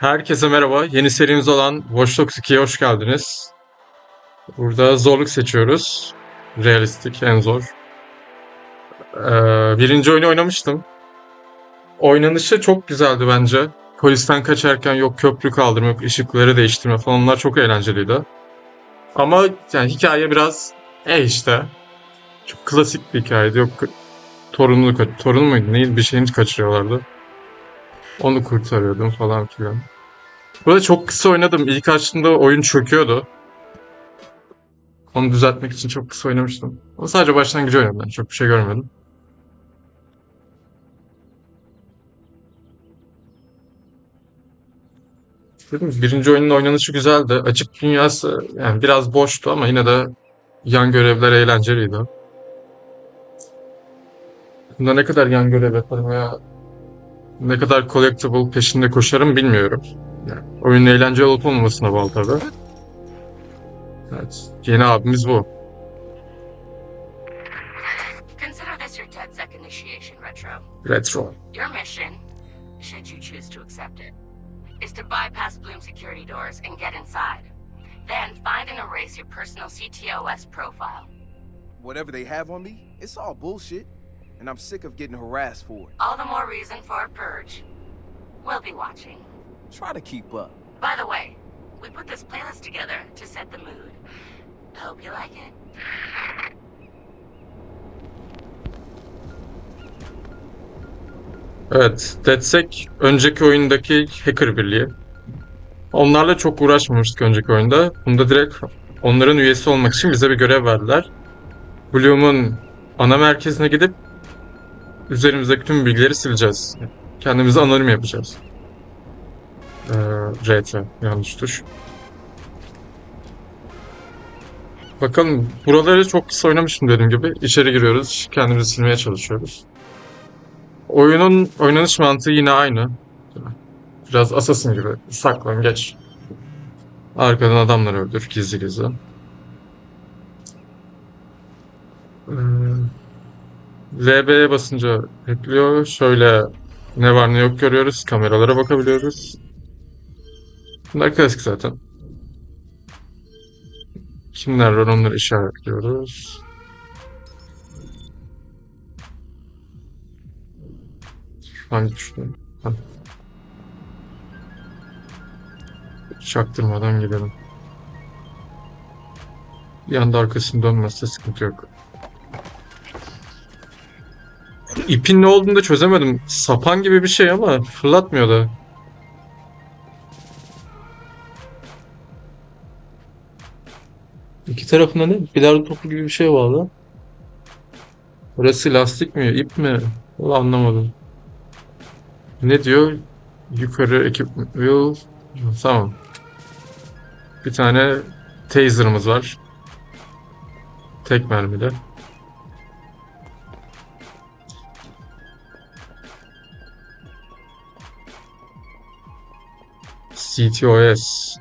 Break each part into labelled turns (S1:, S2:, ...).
S1: Herkese merhaba. Yeni serimiz olan Watch Dogs 2'ye hoş geldiniz. Burada zorluk seçiyoruz. Realistik, en zor. Ee, birinci oyunu oynamıştım. Oynanışı çok güzeldi bence. Polisten kaçarken yok köprü kaldırma, yok ışıkları değiştirme falan onlar çok eğlenceliydi. Ama yani hikaye biraz e işte. Çok klasik bir hikayeydi. Yok torununu, torun muydu? Neydi? Bir şeyini kaçırıyorlardı. Onu kurtarıyordum falan filan. Burada çok kısa oynadım. İlk açtığımda oyun çöküyordu. Onu düzeltmek için çok kısa oynamıştım. Ama sadece başlangıcı oynadım. Çok bir şey görmedim. Dedim birinci oyunun oynanışı güzeldi. Açık dünyası yani biraz boştu ama yine de yan görevler eğlenceliydi. Bunda ne kadar yan görev yaparım veya ne kadar collectible peşinde koşarım bilmiyorum. Yani oyunun eğlenceli olup olmamasına bağlı tabii. Evet, yeni abimiz bu.
S2: Retro. Your mission, should you choose to accept it, is to bypass Bloom security doors and get inside. Then find and erase your personal CTOS profile.
S3: Whatever they have on me, it's all bullshit. And I'm sick of getting harassed for it.
S2: All the more reason for a purge. We'll be watching.
S3: Try to keep up.
S2: By the way, we put this playlist together to set the mood. Hope you like it.
S1: Evet, DedSec önceki oyundaki hacker birliği. Onlarla çok uğraşmamıştık önceki oyunda. Bunda direkt onların üyesi olmak için bize bir görev verdiler. Bloom'un ana merkezine gidip üzerimizdeki tüm bilgileri sileceğiz. Kendimizi anonim yapacağız. Ee, RT, yanlış tuş. Bakalım, buraları çok kısa oynamışım dediğim gibi. İçeri giriyoruz, kendimizi silmeye çalışıyoruz. Oyunun oynanış mantığı yine aynı. Biraz Assassin gibi. Saklan, geç. Arkadan adamları öldür, gizli gizli. Ee, LB'ye basınca ekliyor. Şöyle ne var ne yok görüyoruz. Kameralara bakabiliyoruz. Bunlar klasik zaten. Kimler var onları işaretliyoruz. Hangi tuşla? Ha. Çaktırmadan gidelim. Bir anda arkasını dönmezse sıkıntı yok. İpin ne olduğunu da çözemedim. Sapan gibi bir şey ama fırlatmıyor da. İki tarafında ne? Bilardo topu gibi bir şey bağlı. Orası lastik mi? ip mi? Vallahi anlamadım. Ne diyor? Yukarı ekip will. Tamam. Bir tane taser'ımız var. Tek mermide. CTOS.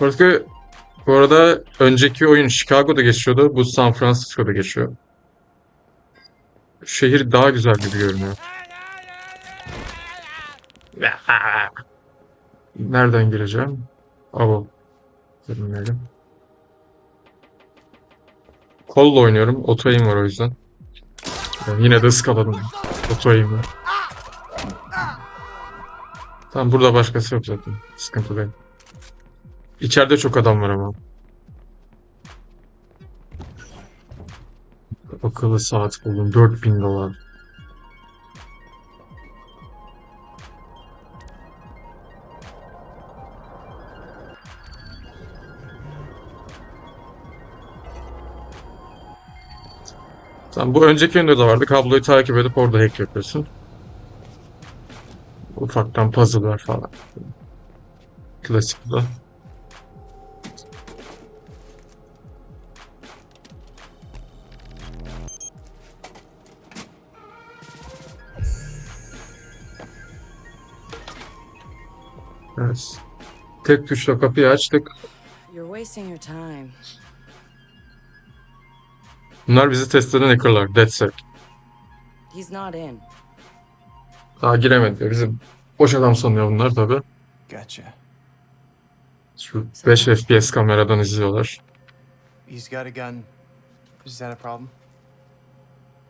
S1: Bu arada, bu arada önceki oyun Chicago'da geçiyordu. Bu San Francisco'da geçiyor. Şehir daha güzel gibi görünüyor. Nereden gireceğim? Avo. Girmeyelim. Kolla oynuyorum. Auto aim var o yüzden. Yani yine de ıskaladım. Auto aim var. Tamam burada başkası yok zaten. Sıkıntı değil. İçeride çok adam var ama. Akıllı saat buldum. 4000 dolar. Tamam bu önceki oyunda da vardı. Kabloyu takip edip orada hack yapıyorsun. Ufaktan puzzle'lar falan. Klasik bu da. Evet. Tek tuşla kapıyı açtık.
S4: You're wasting your time.
S1: Bunlar bizi test eden hackerlar.
S4: Not in.
S1: Daha giremedi. Bizim boş adam sanıyor bunlar tabi.
S5: Gotcha.
S1: Şu 5 FPS kameradan izliyorlar.
S5: He's got a gun. Is that a problem?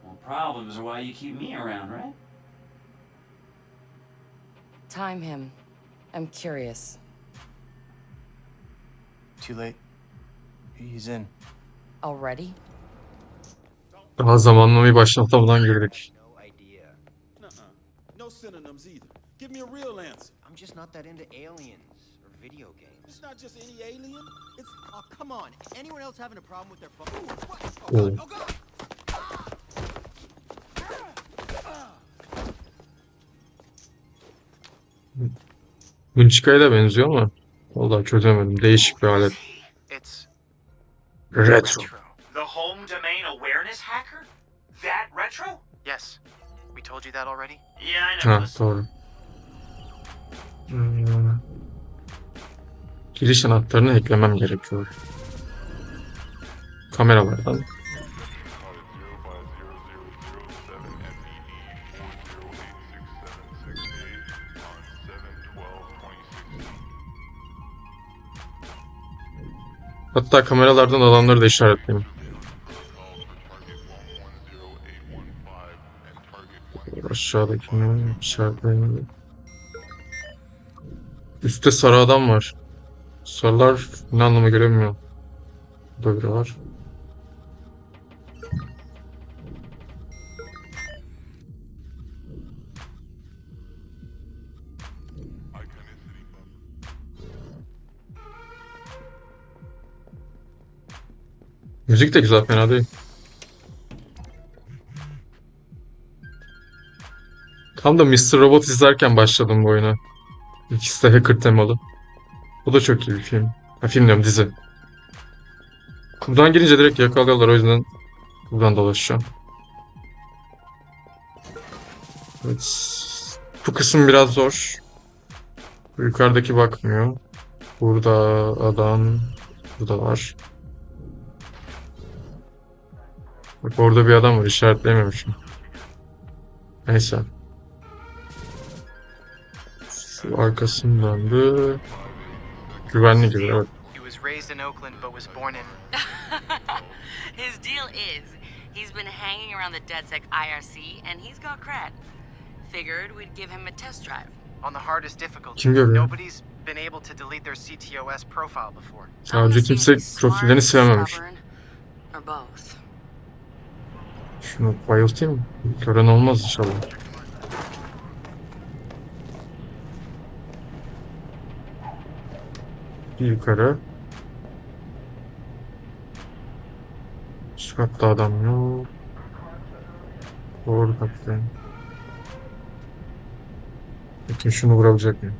S6: Well, problems are why you keep me around, right?
S4: Time him. I'm curious.
S5: Too late. He's in.
S4: Already?
S1: Daha zamanlamayı başlatamadan girdik.
S7: No
S8: synonyms either. Give me a real answer.
S7: I'm just not that into aliens video games.
S8: It's not just any alien. It's
S7: Oh, come on. Anyone else having a problem with their phone?
S1: Oo.
S7: Oh, God!
S1: Mınçika'ya oh, da benziyor ama vallahi çözemedim. Değişik bir alet.
S5: It's
S1: Retro.
S6: The home domain awareness hacker? That retro?
S5: Yes. We told you that already?
S6: Yeah, I know.
S1: Ah,
S6: ha
S1: doğru. Giriş anahtarını eklemem gerekiyor. Kameralardan. Hatta kameralardan alanları da işaretleyeyim. Aşağıdakini işaretleyeyim. Üstte sarı adam var. Sarılar ne anlama gelemiyor. Burada biri var. Müzik de güzel fena değil. Tam da Mr. Robot izlerken başladım bu oyuna. İkisi de hacker temalı. Bu da çok iyi bir film. Ha, film diyorum dizi. Buradan girince direkt yakalıyorlar o yüzden buradan dolaşacağım. Evet. Bu kısım biraz zor. Yukarıdaki bakmıyor. Burada adam burada var. Bak orada bir adam var işaretleyememişim. Neyse. Şu arkasını döndü. Güvenli gibi evet.
S5: He was raised in Oakland but was born in.
S2: His deal is he's been hanging around the DedSec IRC and he's got cred. Figured we'd give him a test drive.
S5: On the hardest difficulty. Nobody's been able to delete their CTOS profile before.
S1: Sadece
S2: I'm
S1: kimse profillerini silememiş. Şunu bayıltayım mı? Gören olmaz inşallah. Yukarı. Üst katta adam yok. Doğru katta. Bakın şunu vurabilecek miyim?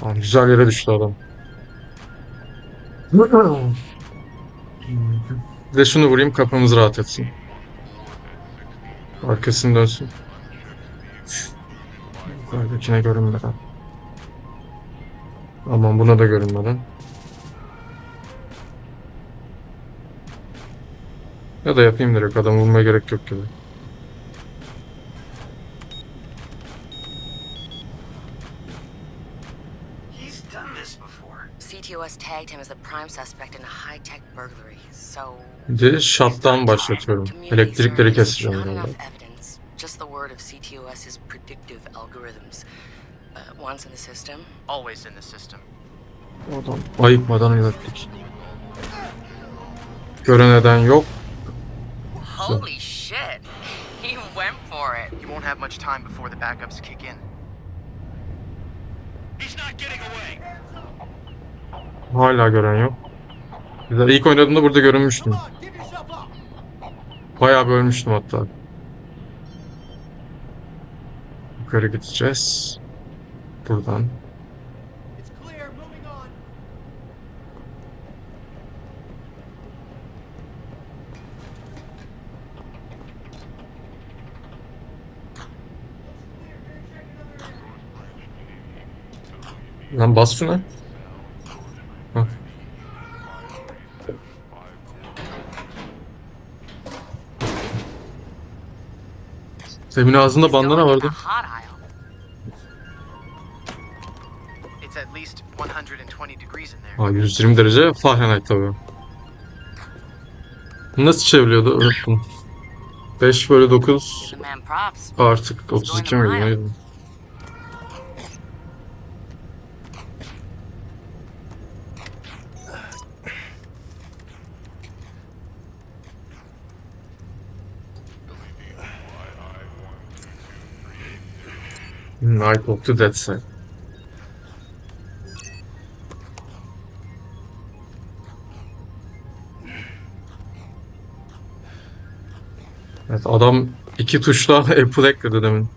S1: Tamam, güzel yere düştü adam. De şunu vurayım kafamız rahat etsin. Arkasını dönsün. Yukarıdakine görünmeden. Aman buna da görünmeden. Ya da yapayım direkt adam vurmaya gerek yok gibi.
S6: He's done this before.
S2: CTOS tagged him as the prime suspect in a high-tech burglary, so...
S1: Bir de shutdown başlatıyorum. Elektrikleri keseceğim.
S2: Just the word of CTOS's predictive algorithms. Uh, once in the system,
S5: Always in the system.
S1: Adam ayıkmadan hallettik. Gören eden yok.
S2: Holy shit! He went for it.
S5: You won't have much time before the backups kick in.
S6: He's not getting away.
S1: Hala gören yok. De ilk oynadığımda burada görünmüştüm. Bayağı bir ölmüştüm hatta. Yukarı gideceğiz. Buradan. Lan bas şuna. Demin ağzında bandana vardı. Aa 120 derece Fahrenheit tabii. Nasıl çevriliyordu? Unuttum. 5 bölü 9
S2: The man props.
S1: artık 32 miydi? Neydi? Night of the Dead Side. Evet adam iki tuşla Apple ekledi demin.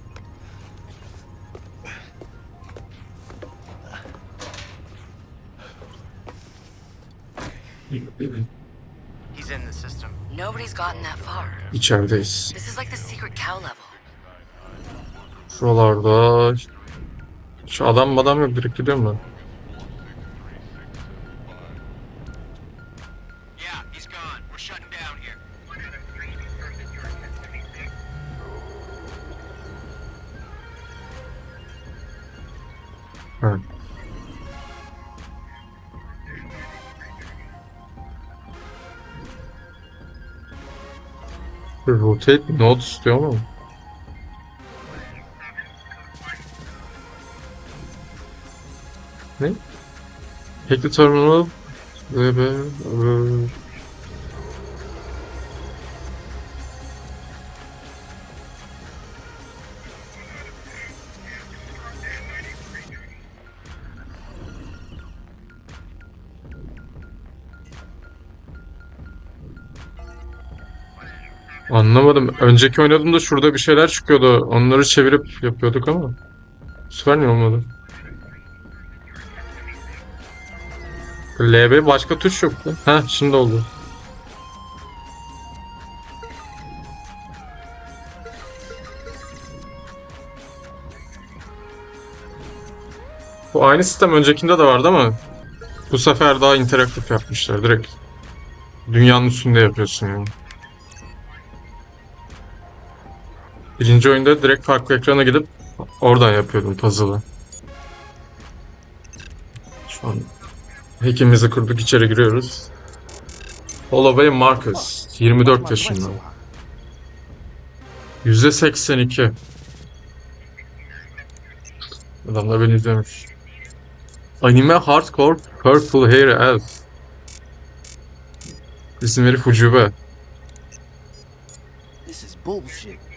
S5: He's in the system.
S2: Nobody's gotten that far.
S1: İçerideyiz.
S2: This is like the secret cow level.
S1: Şuralarda şu adam madam yok direkt gidiyorum ben. Rotate node istiyor mu? Ne? Hack the terminal. Anlamadım. Önceki oynadığımda şurada bir şeyler çıkıyordu. Onları çevirip yapıyorduk ama. Sefer niye olmadı? LB başka tuş yoktu. Heh şimdi oldu. Bu aynı sistem öncekinde de vardı ama bu sefer daha interaktif yapmışlar. Direkt dünyanın üstünde yapıyorsun yani. Birinci oyunda direkt farklı ekrana gidip oradan yapıyordum puzzle'ı. Şu an hackimizi kurduk içeri giriyoruz. Holloway Marcus 24 yaşında. %82. Adam da beni izlemiş. Anime Hardcore Purple Hair Elf. İsim herif ucube.
S3: This is bullshit.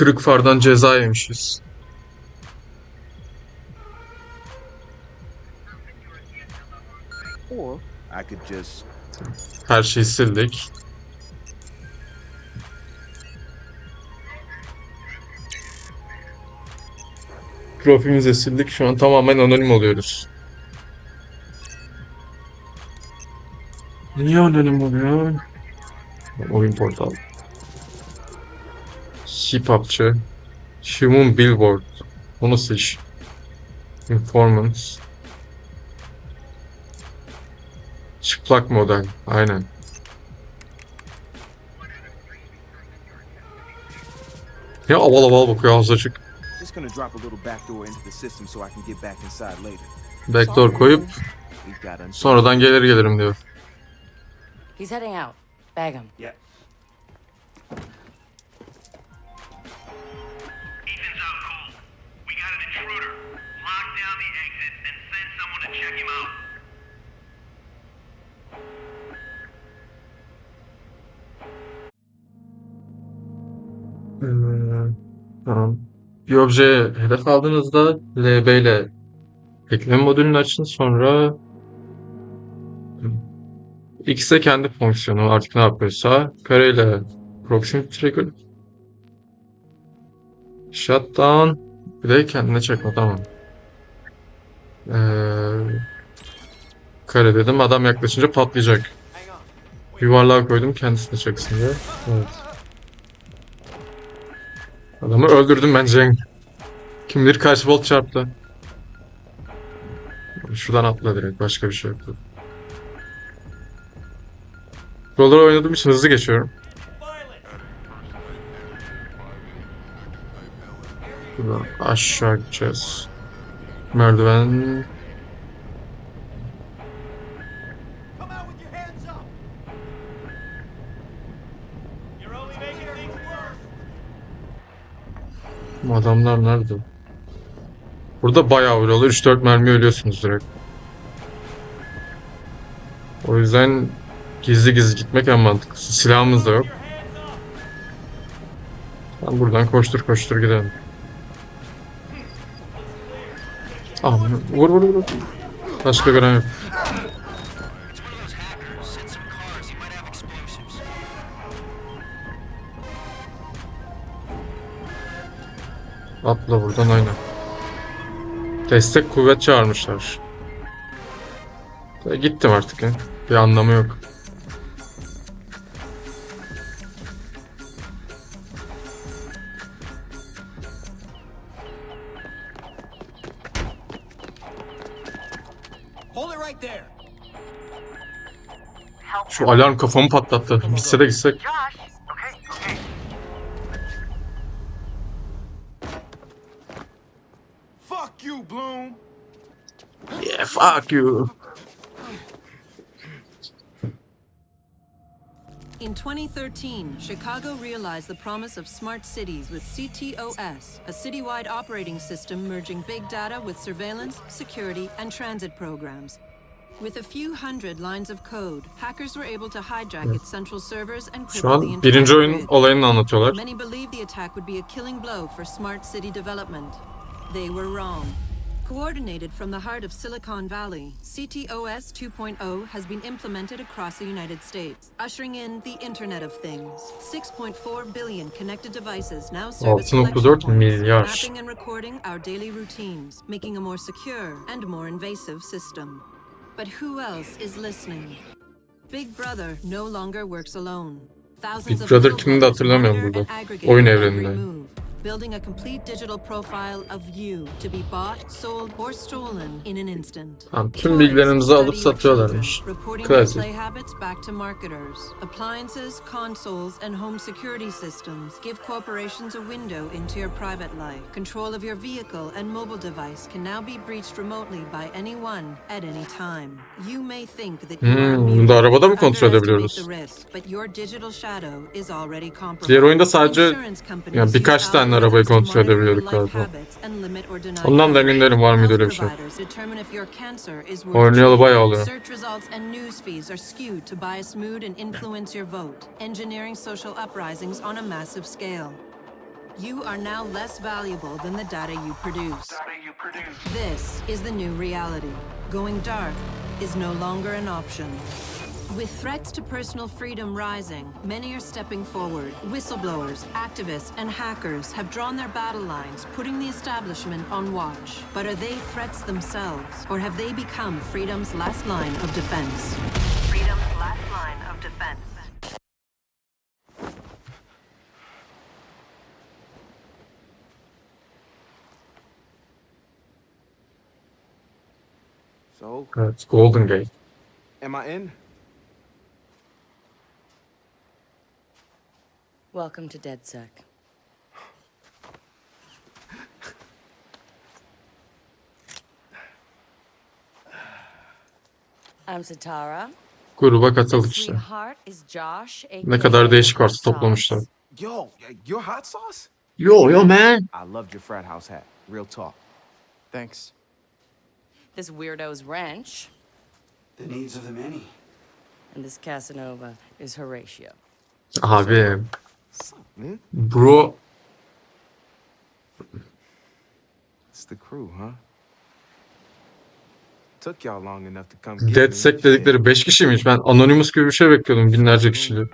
S1: Kırık fardan ceza yemişiz.
S3: Or I could just
S1: Her şeyi sildik. Profilimizi sildik. Şu an tamamen anonim oluyoruz. Niye anonim oluyor? Oyun portal. Hip-hopçı. Human Billboard. O nasıl iş? Informants. Çıplak model. Aynen. Ya aval aval bakıyor ağzı açık.
S3: just gonna drop a little backdoor
S1: koyup sonradan gelir gelirim diyor.
S4: He's heading out. Bag him.
S6: Yeah.
S1: Ee, tamam. Bir objeye hedef aldığınızda LB ile ekleme modülünü açın sonra X de kendi fonksiyonu artık ne yapıyorsa kareyle proximity trigger shutdown bir de kendine çekme tamam. Ee, kare dedim adam yaklaşınca patlayacak. Yuvarlığa koydum kendisine çeksin diye. Evet. Adamı öldürdüm ben Cenk. Kim bilir kaç volt çarptı. Şuradan atla direkt başka bir şey yoktu. Roller oynadığım için hızlı geçiyorum. Şuradan aşağı gideceğiz. Merdiven. Adamlar nerede? Burada bayağı vuruyorlar. 3-4 mermi ölüyorsunuz direkt. O yüzden gizli gizli gitmek en mantıklısı. Silahımız da yok. Ben buradan koştur koştur gidelim. Ah, vur vur vur. Başka gören yok. Atla buradan aynen. Destek kuvvet çağırmışlar. Gittim artık ya. Bir anlamı yok. Alarm kafamı patlattı. Bitse de gitsek.
S9: Josh! Okay, okay.
S3: Fuck you, Bloom.
S1: Yeah, fuck you.
S10: In 2013, Chicago realized the promise of smart cities with CTOS, a citywide operating system merging big data with surveillance, security, and transit programs. With a few hundred lines of code, hackers were able to hijack its central servers and
S1: Şu an birinci oyun olayını anlatıyorlar.
S10: Many believed the attack would be a killing blow for smart city development. They were wrong. Coordinated from the heart of Silicon Valley, CTOS 2.0 has been implemented across the United States, ushering in the Internet of Things. 6.4 billion connected devices now serve as
S1: 6.4
S10: points,
S1: milyar.
S10: mapping and recording our daily routines, making a more secure and more invasive system. But who else is listening? Big Brother no longer works alone.
S1: Big Brother kimdi
S10: brothers
S1: hatırlamıyorum burada. Oyun evreninde.
S10: Building a complete digital profile of you to be bought, sold, or stolen in an instant.
S1: Tamam, tüm bilgilerimizi alıp
S10: your
S1: satıyorlarmış. Klasik.
S10: play habits back to marketers. Appliances, consoles, and home security systems give corporations a window into your private life. Control of your vehicle and mobile device can now be breached remotely by anyone at any time. You may think that you are
S1: Hmm, bunu da arabada mı kontrol edebiliyoruz?
S10: risk, but your digital shadow is already compromised.
S1: Diğer oyunda sadece yani birkaç tane
S10: kendi
S1: arabayı kontrol edebiliyorduk galiba. Ondan da emin değilim var mıydı öyle bir şey. Oynayalı bayağı oluyor.
S10: You are now less valuable than the data you produce. This is the new reality. Going dark is no longer an option. With threats to personal freedom rising, many are stepping forward. Whistleblowers, activists, and hackers have drawn their battle lines, putting the establishment on watch. But are they threats themselves, or have they become freedom's last line of defense?
S9: Freedom's last line of defense.
S3: So, uh,
S1: Evet, Golden Gate.
S3: am I in?
S4: Welcome to DedSec. I'm Satara.
S1: Gruba
S4: This
S1: katıldık işte.
S4: sweetheart is Josh,
S1: Ne kadar değişik varsa
S4: Hot
S1: toplamışlar.
S4: Sauce.
S3: Yo, your hot sauce?
S1: Yo yo man.
S3: I loved your frat house hat. Real talk.
S5: Thanks.
S4: This weirdo's wrench,
S8: The needs of the many.
S4: and this Casanova is Horatio.
S1: Abi.
S3: Man?
S1: Bro.
S3: It's the crew, huh? Took y'all long enough to me.
S1: DedSec dedikleri 5 kişiymiş. Ben Anonymous gibi bir şey bekliyordum. Binlerce kişili.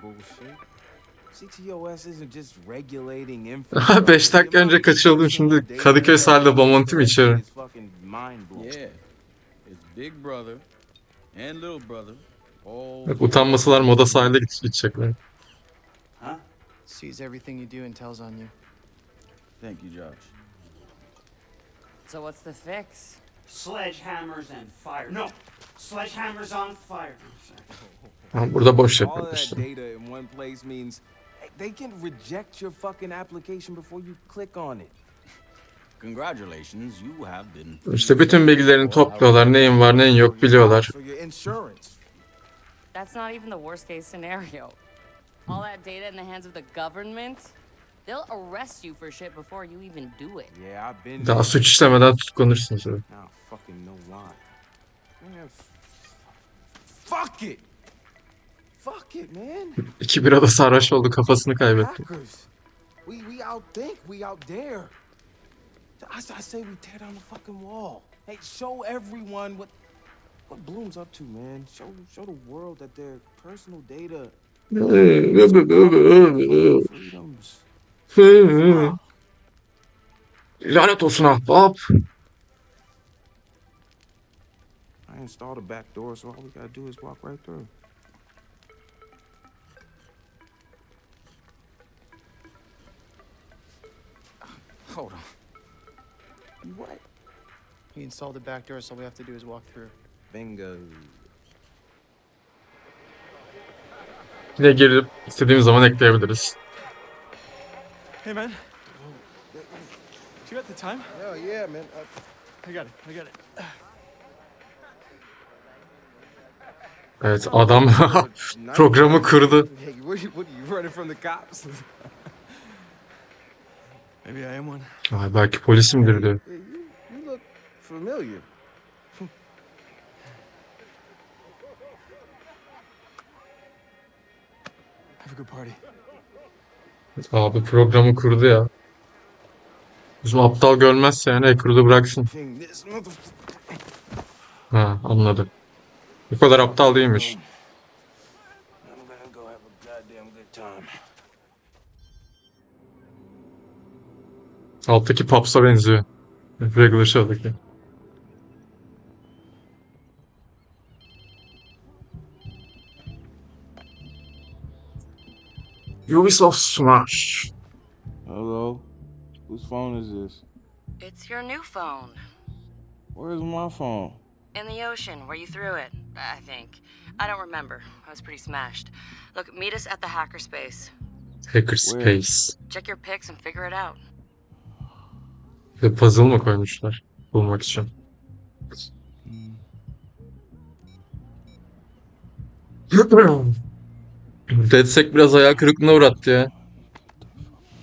S3: CTOS isn't just regulating
S1: Aha, beş dakika önce kaçırıldım, şimdi Kadıköy sahilde Bomonti mi içeri?
S8: Yeah. It's Big Brother and Little Brother. All.
S1: Bak, utanmasalar moda sahilde gidecekler.
S5: Sees everything you do and tells on you.
S8: Thank you, Josh.
S4: So what's the fix?
S6: Sledgehammers and fire. No, sledgehammers on fire.
S1: Burada boş
S3: All of that
S1: işte.
S3: data in one place means hey, they can reject your fucking application before you click on it.
S8: Congratulations, you have been.
S1: İşte bütün bilgilerini topluyorlar. Neyin var neyin yok biliyorlar.
S3: For your insurance.
S4: That's not even the worst case scenario. All that data in the hands of the government, they'll arrest you for shit before you even do it.
S3: Yeah, I've been
S1: Daha suç işlemeden tutuklanırsınız. tabii.
S3: Now I fucking know why. Man, f- fuck it. Fuck it, man.
S1: İki birada sarhoş oldu kafasını kaybetti.
S3: Hackers. We we outthink. We out there. I, I say we tear down the fucking wall. Hey, show everyone what what Bloom's up to, man. Show show the world that their personal data.
S1: Lanet olsun ahbap.
S3: I installed a back door, so all we gotta do is walk right through. Hold on. What?
S5: He installed the back door, so all we have to do is walk through.
S3: Bingo.
S1: Yine girip istediğimiz zaman ekleyebiliriz.
S5: Hey, man. You got the time?
S3: Hell yeah, man. Uh,
S5: I got it. I got it.
S1: Evet adam programı kırdı. Ay, belki polisimdir diyor.
S3: Hey, you, you look familiar.
S5: Have a good party.
S1: Abi programı kurdu ya. Bizim aptal görmezse yani hacker'ı bıraksın. Ha anladı. Bu kadar aptal değilmiş. Alttaki Paps'a benziyor. Regular Show'daki. Ubisoft Smash.
S3: Hello? Whose phone is this?
S4: It's your new phone.
S3: Where's my phone?
S4: In the ocean, where you threw it, I think. I don't remember. I was pretty smashed. Look, meet us at the hackerspace.
S1: Hackerspace.
S4: Check your pics and figure it out.
S1: Bir de puzzle mı koymuşlar bulmak için? Deadsec biraz hayal kırıklığına uğrattı ya.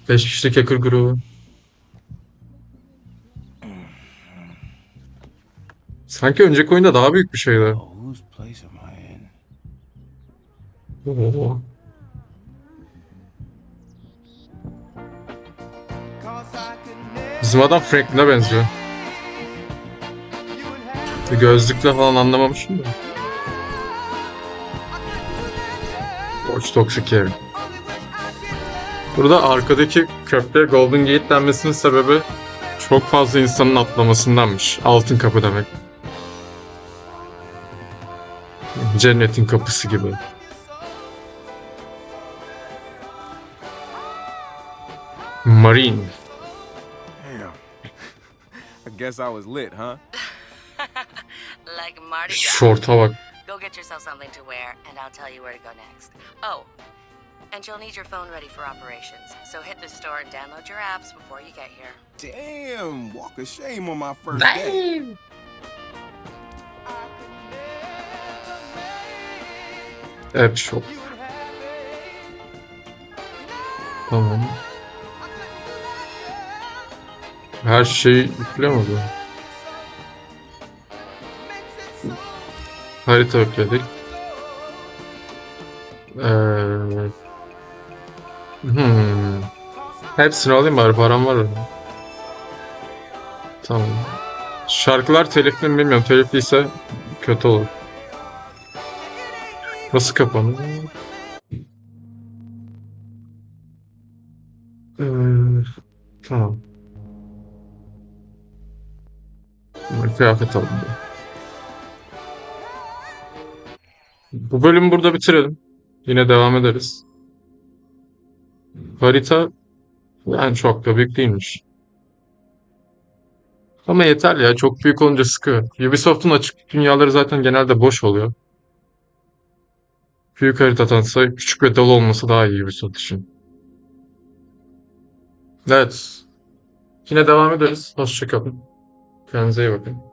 S1: 5 kişilik hacker grubu. Sanki önceki oyunda daha büyük bir şeydi. Oo. Bizim adam Franklin'e benziyor. Gözlükle falan anlamamışım da. Watch Dogs 2. Burada arkadaki köprüye Golden Gate denmesinin sebebi çok fazla insanın atlamasındanmış. Altın kapı demek. Cennetin kapısı gibi. Marine.
S3: Damn. I guess I was lit, huh?
S2: Like Mardi.
S1: Şorta bak.
S2: Go get yourself something to wear, and I'll tell you where to go next. Oh, and you'll need your phone ready for operations. So hit the store and download your apps before you get here.
S3: Damn, walk of shame on my first day.
S1: App Shop. Tamam. Her şey yüklü Harita yükledik. Ee, hmm. Hepsini alayım bari param var. Tamam. Şarkılar telifli mi bilmiyorum. Telifliyse kötü olur. Nasıl kapanıyor? Ee, tamam. Kıyafet aldım. Bu bölümü burada bitirelim. Yine devam ederiz. Harita yani çok da büyük değilmiş. Ama yeter ya. Çok büyük olunca sıkıyor. Ubisoft'un açık dünyaları zaten genelde boş oluyor. Büyük haritadansa küçük ve dolu olması daha iyi Ubisoft için. Evet. Yine devam ederiz. Hoşçakalın. Kendinize iyi bakın.